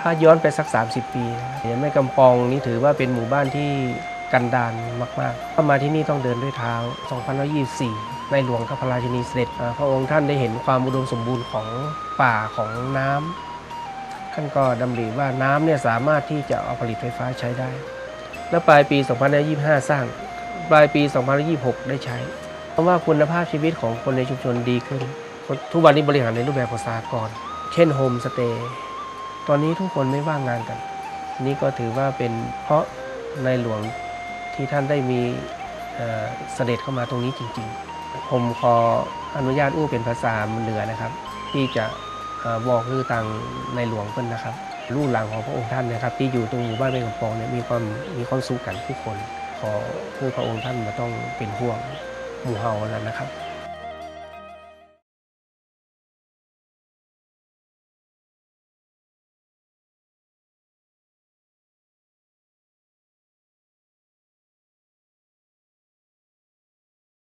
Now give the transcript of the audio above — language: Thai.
ถ้าย้อนไปสัก 30 ปีนะครับอย่างแม่กำปองนี่ถือว่าเป็นหมู่บ้านที่กันดารมากๆเข้ามาที่นี่ต้องเดินด้วยเท้า 2024 ในหลวงพระราชินีเสด็จ พระองค์ท่านได้เห็นความอุดมสมบูรณ์ของป่าของน้ำท่านก็ดำริว่าน้ำเนี่ยสามารถที่จะเอาผลิตไฟฟ้าใช้ได้ แล้วปลายปี2525 สร้าง ปลายปี 2026 ได้ใช้ เพราะว่าคุณภาพชีวิตของคนในชุมชนดีขึ้นคนทุกวันนี้บริหารในรูปแบบของสากลเช่นโฮมสเตย์ ตอนนี้ทุกคนไม่ว่างงานกัน นี่ก็ถือว่าเป็นเพราะในหลวงที่ท่านได้มีเเสด็จเข้ามาตรงนี้จริง ๆ ผมขออนุญาตอู้เป็นภาษาเหนือนะครับ ที่จะอบอกคือทางในหลวงเพิ่นนะครับลูกหลานของพระองค์ท่านนะครับ ที่อยู่ตรงหมู่บ้านแม่กำปองเนี่ยมีความมีความสุขกันทุกคน ขอคือพระองค์ท่านมาต้องเป็นห่วงหมู่เฮาแล้วนะครับ